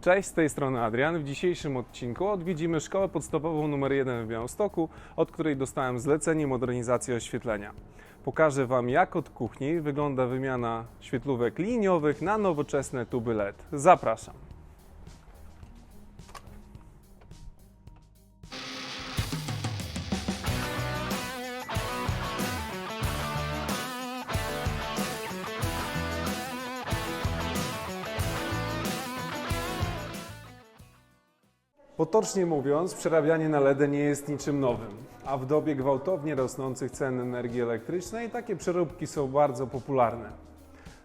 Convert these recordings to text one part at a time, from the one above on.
Cześć, z tej strony Adrian. W dzisiejszym odcinku odwiedzimy szkołę podstawową nr 1 w Białymstoku, od której dostałem zlecenie modernizacji oświetlenia. Pokażę Wam, jak od kuchni wygląda wymiana świetlówek liniowych na nowoczesne tuby LED. Zapraszam. Potocznie mówiąc, przerabianie na LEDy nie jest niczym nowym, a w dobie gwałtownie rosnących cen energii elektrycznej takie przeróbki są bardzo popularne.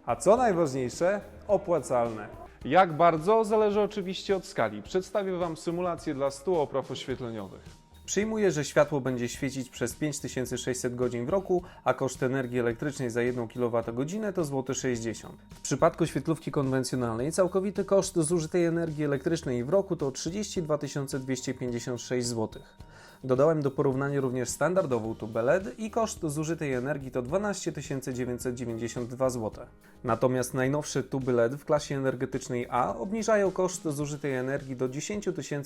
A co najważniejsze, opłacalne. Jak bardzo zależy oczywiście od skali. Przedstawię Wam symulację dla 100 opraw oświetleniowych. Przyjmuję, że światło będzie świecić przez 5600 godzin w roku, a koszt energii elektrycznej za 1 kWh to złoty 60. W przypadku świetlówki konwencjonalnej całkowity koszt zużytej energii elektrycznej w roku to 32 256 zł. Dodałem do porównania również standardową tubę LED i koszt zużytej energii to 12 992 zł. Natomiast najnowsze tuby LED w klasie energetycznej A obniżają koszt zużytej energii do 10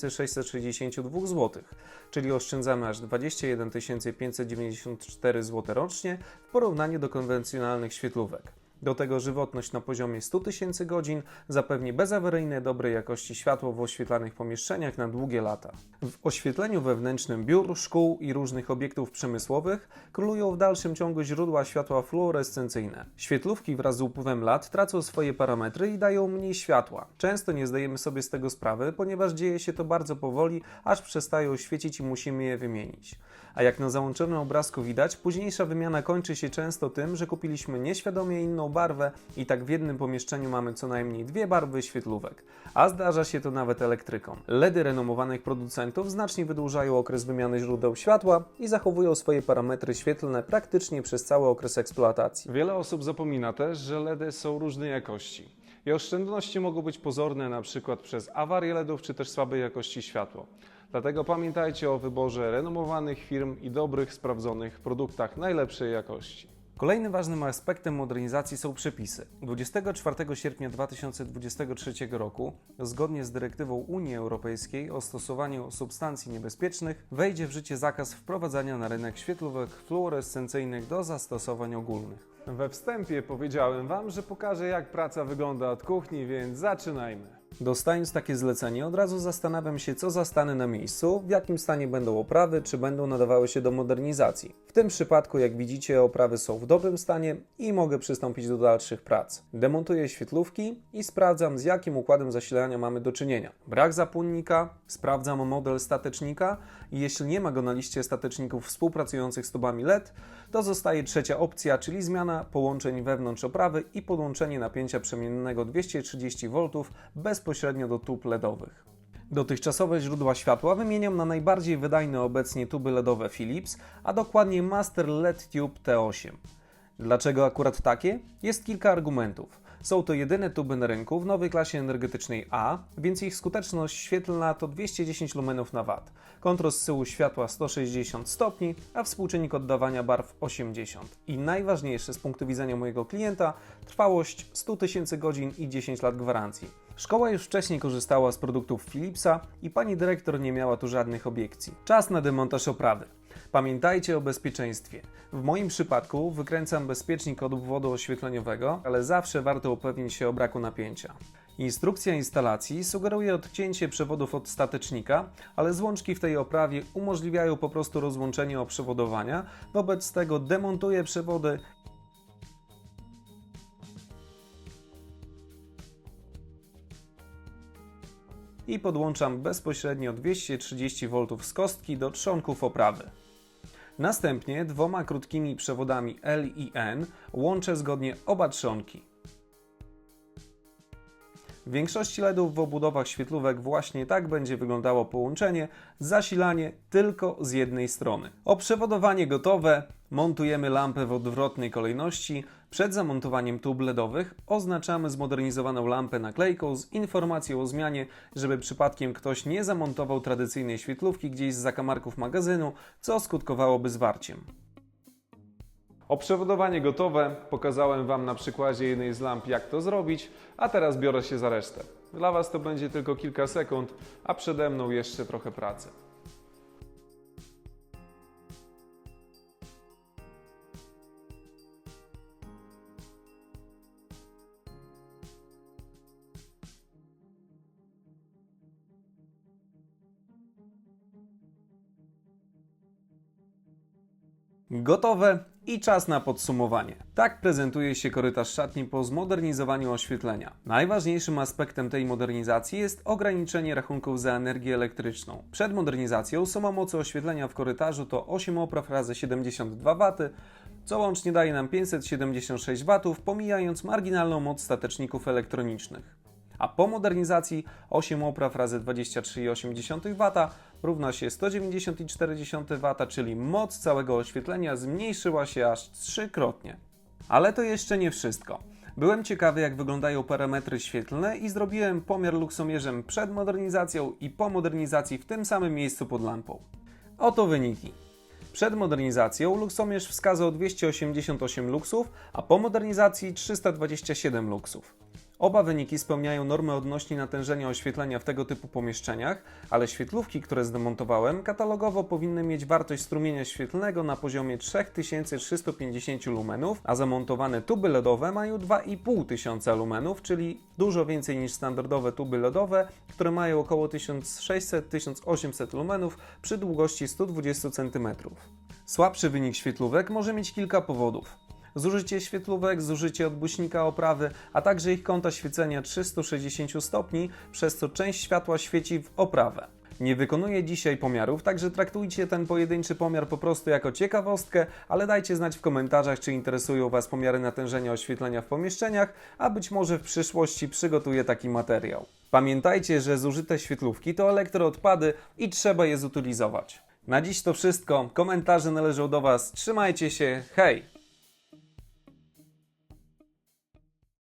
662 zł, czyli oszczędzamy aż 21 594 zł rocznie w porównaniu do konwencjonalnych świetlówek. Do tego żywotność na poziomie 100 tysięcy godzin zapewni bezawaryjne dobrej jakości światło w oświetlanych pomieszczeniach na długie lata. W oświetleniu wewnętrznym biur, szkół i różnych obiektów przemysłowych królują w dalszym ciągu źródła światła fluorescencyjne. Świetlówki wraz z upływem lat tracą swoje parametry i dają mniej światła. Często nie zdajemy sobie z tego sprawy, ponieważ dzieje się to bardzo powoli, aż przestają świecić i musimy je wymienić. A jak na załączonym obrazku widać, późniejsza wymiana kończy się często tym, że kupiliśmy nieświadomie inną barwę i tak w jednym pomieszczeniu mamy co najmniej dwie barwy świetlówek. A zdarza się to nawet elektrykom. LEDy renomowanych producentów znacznie wydłużają okres wymiany źródeł światła i zachowują swoje parametry świetlne praktycznie przez cały okres eksploatacji. Wiele osób zapomina też, że LEDy są różnej jakości. I oszczędności mogą być pozorne przykład przez awarię LEDów czy też słabej jakości światło. Dlatego pamiętajcie o wyborze renomowanych firm i dobrych, sprawdzonych produktach najlepszej jakości. Kolejnym ważnym aspektem modernizacji są przepisy. 24 sierpnia 2023 roku, zgodnie z dyrektywą Unii Europejskiej o stosowaniu substancji niebezpiecznych, wejdzie w życie zakaz wprowadzania na rynek świetlówek fluorescencyjnych do zastosowań ogólnych. We wstępie powiedziałem Wam, że pokażę jak praca wygląda od kuchni, więc zaczynajmy. Dostając takie zlecenie, od razu zastanawiam się, co zastanę na miejscu, w jakim stanie będą oprawy, czy będą nadawały się do modernizacji. W tym przypadku, jak widzicie, oprawy są w dobrym stanie i mogę przystąpić do dalszych prac. Demontuję świetlówki i sprawdzam, z jakim układem zasilania mamy do czynienia. Brak zapłonnika, sprawdzam model statecznika i jeśli nie ma go na liście stateczników współpracujących z tubami LED, to zostaje trzecia opcja, czyli zmiana połączeń wewnątrz oprawy i podłączenie napięcia przemiennego 230 V bezpośrednio do tub LEDowych. Dotychczasowe źródła światła wymieniam na najbardziej wydajne obecnie tuby LEDowe Philips, a dokładnie Master LED Tube T8. Dlaczego akurat takie? Jest kilka argumentów. Są to jedyne tuby na rynku w nowej klasie energetycznej A, więc ich skuteczność świetlna to 210 lumenów na watt, kontrast tyłu światła 160 stopni, a współczynnik oddawania barw 80. I najważniejsze z punktu widzenia mojego klienta, trwałość 100 tysięcy godzin i 10 lat gwarancji. Szkoła już wcześniej korzystała z produktów Philipsa i pani dyrektor nie miała tu żadnych obiekcji. Czas na demontaż oprawy. Pamiętajcie o bezpieczeństwie. W moim przypadku wykręcam bezpiecznik od obwodu oświetleniowego, ale zawsze warto upewnić się o braku napięcia. Instrukcja instalacji sugeruje odcięcie przewodów od statecznika, ale złączki w tej oprawie umożliwiają po prostu rozłączenie oprzewodowania, wobec tego demontuję przewody i podłączam bezpośrednio 230 V z kostki do trzonków oprawy. Następnie dwoma krótkimi przewodami L i N łączę zgodnie oba trzonki. W większości LEDów w obudowach świetlówek właśnie tak będzie wyglądało połączenie, zasilanie tylko z jednej strony. Oprzewodowanie gotowe, montujemy lampę w odwrotnej kolejności. Przed zamontowaniem tub LEDowych oznaczamy zmodernizowaną lampę naklejką z informacją o zmianie, żeby przypadkiem ktoś nie zamontował tradycyjnej świetlówki gdzieś z zakamarków magazynu, co skutkowałoby zwarciem. Oprzewodowanie gotowe, pokazałem Wam na przykładzie jednej z lamp jak to zrobić, a teraz biorę się za resztę. Dla Was to będzie tylko kilka sekund, a przede mną jeszcze trochę pracy. Gotowe i czas na podsumowanie. Tak prezentuje się korytarz szatni po zmodernizowaniu oświetlenia. Najważniejszym aspektem tej modernizacji jest ograniczenie rachunków za energię elektryczną. Przed modernizacją suma mocy oświetlenia w korytarzu to 8 opraw razy 72 W, co łącznie daje nam 576 W, pomijając marginalną moc stateczników elektronicznych a po modernizacji 8 opraw razy 23,8 W równa się 190,4 W, czyli moc całego oświetlenia zmniejszyła się aż trzykrotnie. Ale to jeszcze nie wszystko. Byłem ciekawy, jak wyglądają parametry świetlne i zrobiłem pomiar luksomierzem przed modernizacją i po modernizacji w tym samym miejscu pod lampą. Oto wyniki. Przed modernizacją luksomierz wskazał 288 luksów, a po modernizacji 327 luksów. Oba wyniki spełniają normy odnośnie natężenia oświetlenia w tego typu pomieszczeniach, ale świetlówki, które zdemontowałem, katalogowo powinny mieć wartość strumienia świetlnego na poziomie 3350 lumenów, a zamontowane tuby LEDowe mają 2500 lumenów, czyli dużo więcej niż standardowe tuby LEDowe, które mają około 1600-1800 lumenów przy długości 120 cm. Słabszy wynik świetlówek może mieć kilka powodów zużycie świetlówek, zużycie odbuśnika oprawy, a także ich kąta świecenia 360 stopni, przez co część światła świeci w oprawę. Nie wykonuję dzisiaj pomiarów, także traktujcie ten pojedynczy pomiar po prostu jako ciekawostkę, ale dajcie znać w komentarzach, czy interesują Was pomiary natężenia oświetlenia w pomieszczeniach, a być może w przyszłości przygotuję taki materiał. Pamiętajcie, że zużyte świetlówki to elektroodpady i trzeba je zutylizować. Na dziś to wszystko. Komentarze należą do Was. Trzymajcie się. Hej!